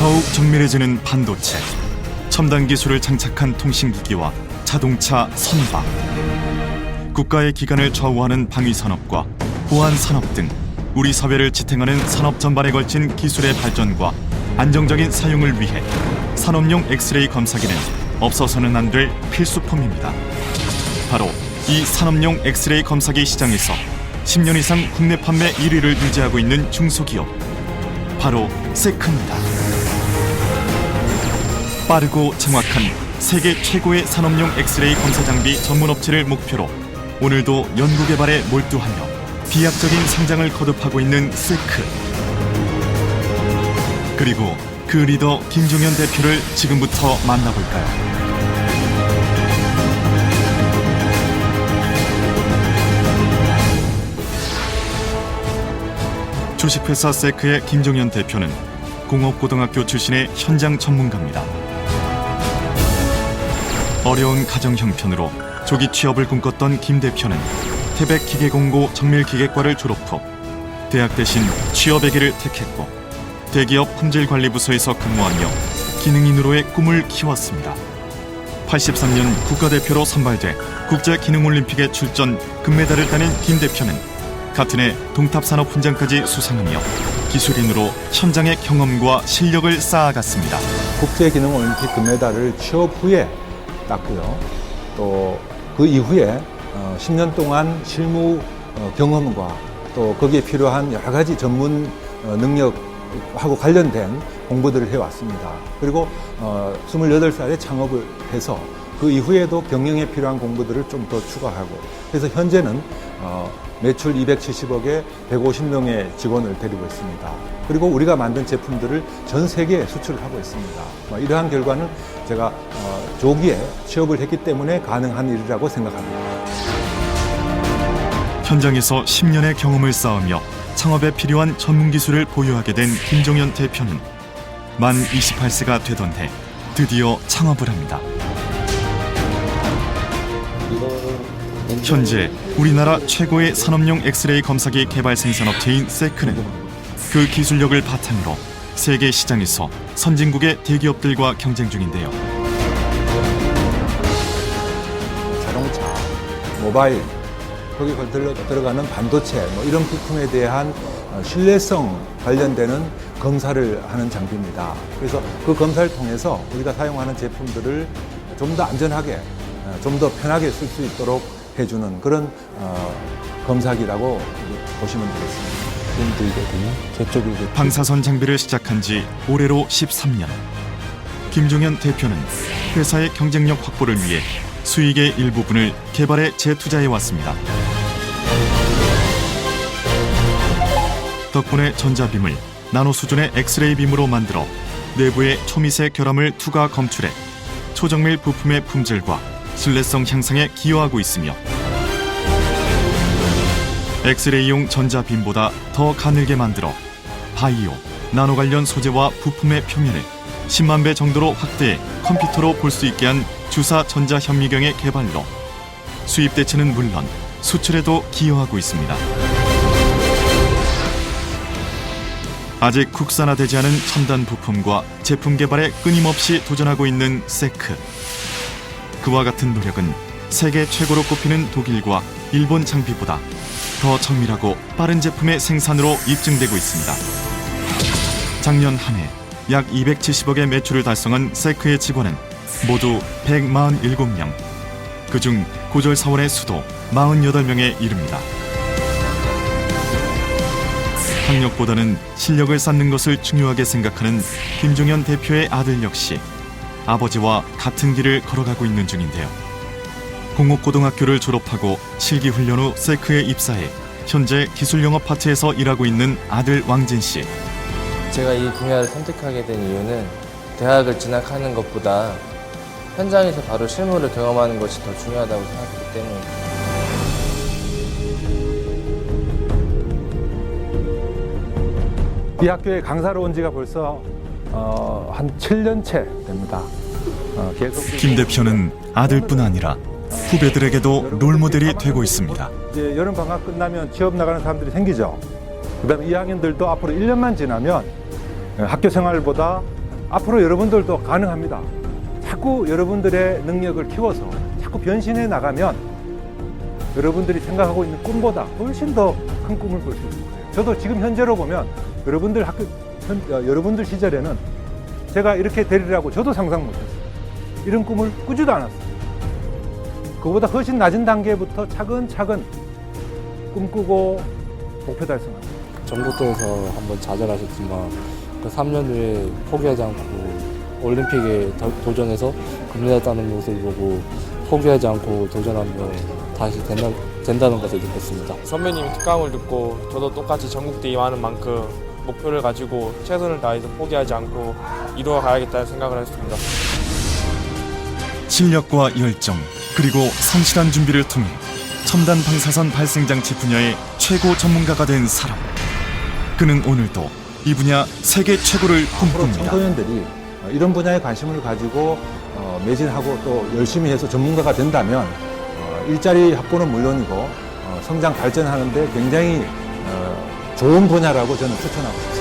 더욱 정밀해지는 반도체, 첨단 기술을 장착한 통신기기와 자동차 선박, 국가의 기관을 좌우하는 방위 산업과 보안 산업 등 우리 사회를 지탱하는 산업 전반에 걸친 기술의 발전과 안정적인 사용을 위해 산업용 엑스레이 검사기는 없어서는 안 될 필수품입니다. 바로 이 산업용 엑스레이 검사기 시장에서 10년 이상 국내 판매 1위를 유지하고 있는 중소기업 바로 세크입니다. 빠르고 정확한 세계 최고의 산업용 엑스레이 검사 장비 전문 업체를 목표로 오늘도 연구 개발에 몰두하며 비약적인 성장을 거듭하고 있는 세크. 그리고 그 리더 김종현 대표를 지금부터 만나볼까요? 주식회사 세크의 김종현 대표는 공업고등학교 출신의 현장 전문가입니다. 어려운 가정 형편으로 조기 취업을 꿈꿨던 김 대표는 태백 기계공고 정밀기계과를 졸업 후 대학 대신 취업의 길을 택했고 대기업 품질관리부서에서 근무하며 기능인으로의 꿈을 키웠습니다. 83년 국가대표로 선발돼 국제기능올림픽에 출전 금메달을 따낸 김 대표는 같은 해 동탑산업 훈장까지 수상하며 기술인으로 현장의 경험과 실력을 쌓아갔습니다. 국제기능올림픽 금메달을 취업 후에 땄고요. 또 그 이후에 어, 10년 동안 실무 어, 경험과 또 거기에 필요한 여러 가지 전문 어, 능력하고 관련된 공부들을 해왔습니다. 그리고 어, 28살에 창업을 해서 그 이후에도 경영에 필요한 공부들을 좀 더 추가하고 그래서 현재는 어, 매출 270억에 150명의 직원을 데리고 있습니다. 그리고 우리가 만든 제품들을 전 세계에 수출을 하고 있습니다. 뭐 이러한 결과는 제가 어, 조기에 취업을 했기 때문에 가능한 일이라고 생각합니다. 현장에서 10년의 경험을 쌓으며 창업에 필요한 전문 기술을 보유하게 된 김종현 대표는 만 28세가 되던 해 드디어 창업을 합니다. 현재 우리나라 최고의 산업용 엑스레이 검사기 개발 생산업체인 세크는 그 기술력을 바탕으로 세계 시장에서 선진국의 대기업들과 경쟁 중인데요. 자동차, 모바일, 거기 들어- 들어가는 반도체 뭐 이런 부품에 대한 어, 신뢰성 관련되는 검사를 하는 장비입니다. 그래서 그 검사를 통해서 우리가 사용하는 제품들을 좀 더 안전하게, 좀 더 편하게 쓸 수 있도록 해주는 그런 어, 검사기라고 보시면 되겠습니다. 힘들거든요. 이제 방사선 장비를 시작한 지 올해로 13년. 김종현 대표는 회사의 경쟁력 확보를 위해 수익의 일부분을 개발에 재투자해 왔습니다. 덕분에 전자빔을 나노 수준의 엑스레이 빔으로 만들어 내부에 초미세 결함을 투과 검출해 초정밀 부품의 품질과 신뢰성 향상에 기여하고 있으며 엑스레이용 전자빔보다 더 가늘게 만들어 바이오, 나노 관련 소재와 부품의 표면을 10만 배 정도로 확대해 컴퓨터로 볼 수 있게 한 주사 전자 현미경의 개발로 수입 대체는 물론 수출에도 기여하고 있습니다. 아직 국산화되지 않은 첨단 부품과 제품 개발에 끊임없이 도전하고 있는 세크. 그와 같은 노력은 세계 최고로 꼽히는 독일과 일본 장비보다 더 정밀하고 빠른 제품의 생산으로 입증되고 있습니다. 작년 한 해 약 270억의 매출을 달성한 세크의 직원은 모두 147명. 그중 고졸 사원의 수도 48명에 이릅니다. 학력보다는 실력을 쌓는 것을 중요하게 생각하는 김종현 대표의 아들 역시 아버지와 같은 길을 걸어가고 있는 중인데요. 공업고등학교를 졸업하고 실기훈련 후 세크에 입사해 현재 기술 영업 파트에서 일하고 있는 아들 왕진 씨. 제가 이 분야를 선택하게 된 이유는 대학을 진학하는 것보다 현장에서 바로 실무를 경험하는 것이 더 중요하다고 생각했기 때문에 이 학교에 강사로 온 지가 벌써 어, 한 7년째 됩니다. 어, 계속 김 대표는 아들뿐 아니라 후배들에게도 롤모델이 되고 있습니다. 이제 여름 방학 끝나면 취업 나가는 사람들이 생기죠. 그다음에 2학년들도 앞으로 1년만 지나면 어, 학교 생활보다 앞으로 여러분들도 가능합니다. 자꾸 여러분들의 능력을 키워서 자꾸 변신해 나가면 여러분들이 생각하고 있는 꿈보다 훨씬 더 큰 꿈을 꿀수 있을 거예요. 저도 지금 현재로 보면 여러분들 학교, 현- 어, 여러분들 시절에는 제가 이렇게 되리라고 저도 상상 못했어요. 이런 꿈을 꾸지도 않았어요. 그보다 훨씬 낮은 단계부터 차근차근 꿈꾸고 목표 달성합니다. 전국대에서 한번 좌절하셨지만 그 3년 후에 포기하지 않고 올림픽에 도- 도전해서 금메달 따는 모습을 보고 포기하지 않고 도전하면 다시 된다, 된다는 것을 느꼈습니다. 선배님이 특강을 듣고 저도 똑같이 전국대 임하는 만큼 목표를 가지고 최선을 다해서 포기하지 않고 이루어 가야겠다는 생각을 했습니다. 실력과 열정 그리고 성실한 준비를 통해 첨단 방사선 발생 장치 분야의 최고 전문가가 된 사람. 그는 오늘도 이 분야 세계 최고를 앞으로 꿈꿉니다. 청소년들이 어, 이런 분야에 관심을 가지고 어, 매진하고 또 열심히 해서 전문가가 된다면 어, 일자리 확보는 물론이고 어, 성장 발전하는데 굉장히 어, 좋은 분야라고 저는 추천하고 싶습니다.